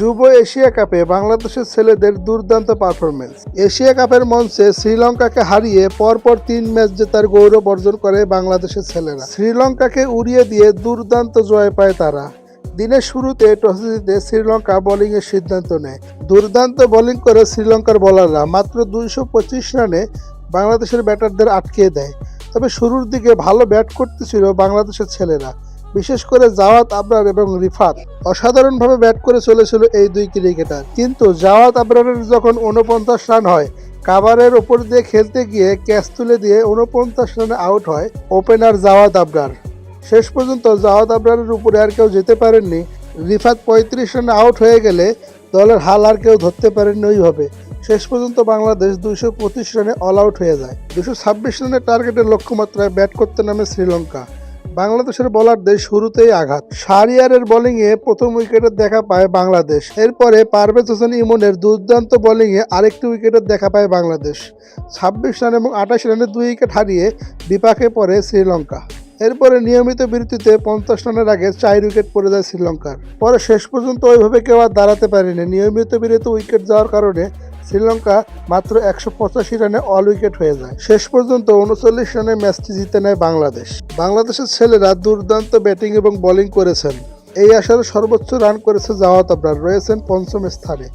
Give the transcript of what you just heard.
যুব এশিয়া কাপে বাংলাদেশের ছেলেদের দুর্দান্ত পারফরমেন্স এশিয়া কাপের মঞ্চে শ্রীলঙ্কাকে হারিয়ে পরপর তিন ম্যাচ জেতার গৌরব অর্জন করে বাংলাদেশের ছেলেরা। শ্রীলঙ্কাকে উড়িয়ে দিয়ে দুর্দান্ত জয় পায় তারা। দিনের শুরুতে টস জিতে শ্রীলঙ্কা বোলিংয়ের সিদ্ধান্ত নেয়। দুর্দান্ত বোলিং করে শ্রীলঙ্কার বোলাররা মাত্র দুইশো পঁচিশ রানে বাংলাদেশের ব্যাটারদের আটকে দেয়। তবে শুরুর দিকে ভালো ব্যাট করতেছিল বাংলাদেশের ছেলেরা। বিশেষ করে জাওয়াত, আবরার এবং রিফাত অসাধারণভাবে ব্যাট করে চলেছিল এই দুই ক্রিকেটার। কিন্তু জাওয়াত, আবরারের যখন উনপঞ্চাশ রান হয়, কাভারের ওপর দিয়ে খেলতে গিয়ে ক্যাচ তুলে দিয়ে উনপঞ্চাশ রানে আউট হয় ওপেনার জাওয়াত, আবরার। শেষ পর্যন্ত জাওয়াত, আবরারের উপরে আর কেউ যেতে পারেননি। রিফাত পঁয়ত্রিশ রানে আউট হয়ে গেলে দলের হাল আর কেউ ধরতে পারেননি ওইভাবে। শেষ পর্যন্ত বাংলাদেশ দুইশো পঁচিশ রানে অল আউট হয়ে যায়। দুশো ছাব্বিশ রানের টার্গেটের লক্ষ্যমাত্রায় ব্যাট করতে নামে শ্রীলঙ্কা। বাংলাদেশের বোলারদের শুরুতেই আঘাত। শাহরিয়ারের বোলিংয়ে প্রথম উইকেটের দেখা পায় বাংলাদেশ। এরপরে পারভেজ হোসেন ইমনের দুর্দান্ত বোলিংয়ে আরেকটি উইকেটের দেখা পায় বাংলাদেশ। ছাব্বিশ রান এবং আঠাশ রানে দুই উইকেট হারিয়ে বিপাকে পড়ে শ্রীলঙ্কা। এরপরে নিয়মিত বিরতিতে পঞ্চাশ রানের আগে চার উইকেট পড়ে যায় শ্রীলঙ্কার। পরে শেষ পর্যন্ত ওইভাবে কেউ আর দাঁড়াতে পারেনি। নিয়মিত বিরতি উইকেট যাওয়ার কারণে শ্রীলঙ্কা মাত্র একশো পঁচাশি রানে অল উইকেট হয়ে যায়। শেষ পর্যন্ত উনচল্লিশ রানে ম্যাচটি জিতে নেয় বাংলাদেশ। বাংলাদেশের ছেলেরা দুর্দান্ত ব্যাটিং এবং বোলিং করেছেন। এই আসরে সর্বোচ্চ রান করেছে জাওয়াত আবরার, রয়েছেন পঞ্চম স্থানে।